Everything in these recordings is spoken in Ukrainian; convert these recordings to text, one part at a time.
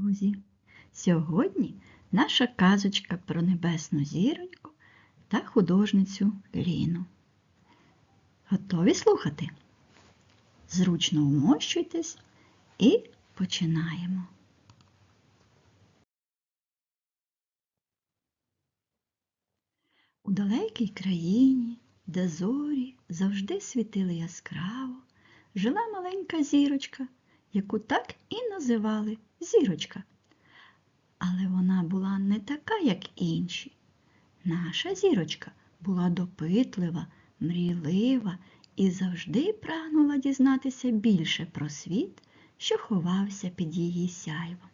друзі! Сьогодні наша казочка про небесну зіроньку та художницю Ліну. Готові слухати? Зручно вмощуйтесь і починаємо. У далекій країні, де зорі завжди світили яскраво, жила маленька зірочка, яку так і називали зірочка. Але вона була не така, як інші. Наша зірочка була допитлива, мрійлива і завжди прагнула дізнатися більше про світ, що ховався під її сяйвом.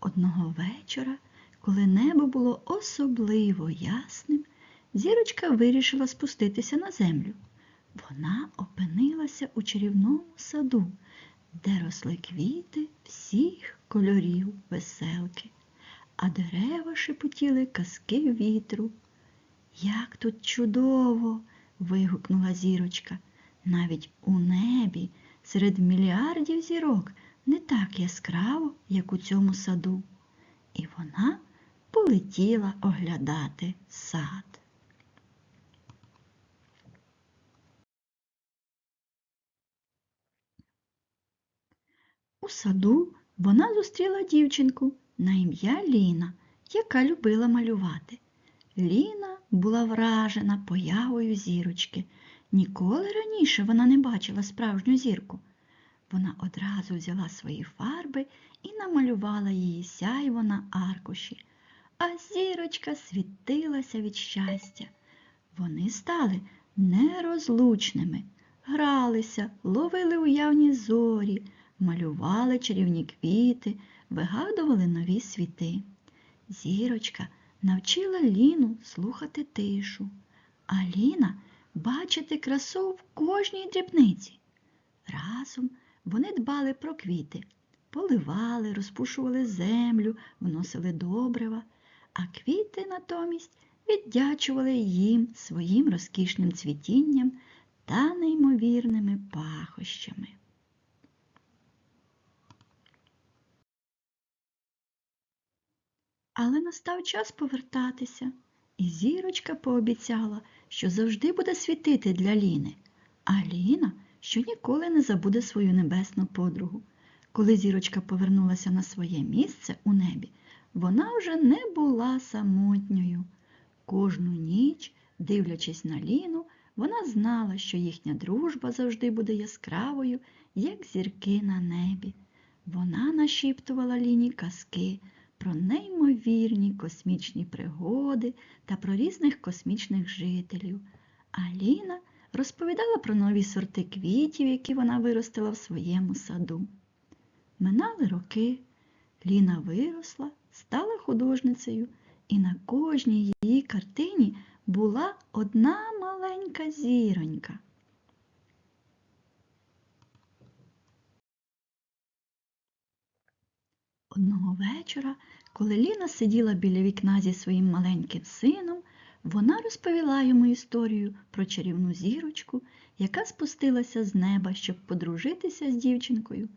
Одного вечора, коли небо було особливо ясним, зірочка вирішила спуститися на землю. Вона опинилася у чарівному саду, де росли квіти всіх кольорів веселки, а дерева шепотіли казки вітру. Як тут чудово! вигукнула зірочка. Навіть у небі серед мільярдів зірок не так яскраво, як у цьому саду. І вона полетіла оглядати сад. У саду вона зустріла дівчинку на ім'я Ліна, яка любила малювати. Ліна була вражена появою зірочки. Ніколи раніше вона не бачила справжню зірку. Вона одразу взяла свої фарби і намалювала її сяйво на аркуші, а зірочка світилася від щастя. Вони стали нерозлучними, гралися, ловили уявні зорі, малювали чарівні квіти, вигадували нові світи. Зірочка навчила Ліну слухати тишу, а Ліна бачити красу в кожній дрібниці. Разом вони дбали про квіти, поливали, розпушували землю, вносили добрива, а квіти натомість віддячували їм своїм розкішним цвітінням та неймовірними пахощами. Але настав час повертатися, і зірочка пообіцяла, що завжди буде світити для Ліни, а Ліна, що ніколи не забуде свою небесну подругу. Коли зірочка повернулася на своє місце у небі, вона вже не була самотньою. Кожну ніч, дивлячись на Ліну, вона знала, що їхня дружба завжди буде яскравою, як зірки на небі. Вона нашіптувала Ліні казки про неймовірні космічні пригоди та про різних космічних жителів. А Ліна розповідала про нові сорти квітів, які вона виростила в своєму саду. Минали роки, Ліна виросла, стала художницею, і на кожній її картині була одна маленька зіронька. Одного вечора, коли Ліна сиділа біля вікна зі своїм маленьким сином, вона розповіла йому історію про чарівну зірочку, яка спустилася з неба, щоб подружитися з дівчинкою.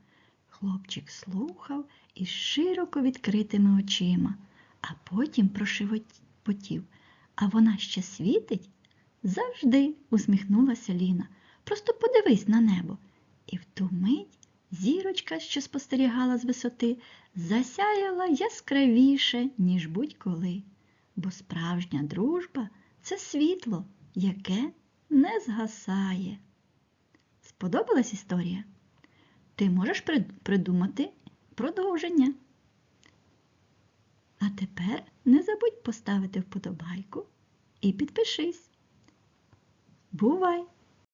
Хлопчик слухав із широко відкритими очима, а потім прошепотів. А вона ще світить? Завжди, усміхнулася Ліна. Просто подивись на небо. І в ту мить зірочка, що спостерігала з висоти, засяяла яскравіше, ніж будь-коли, бо справжня дружба це світло, яке не згасає. Сподобалась історія? Ти можеш придумати продовження. А тепер не забудь поставити вподобайку і підпишись. Бувай!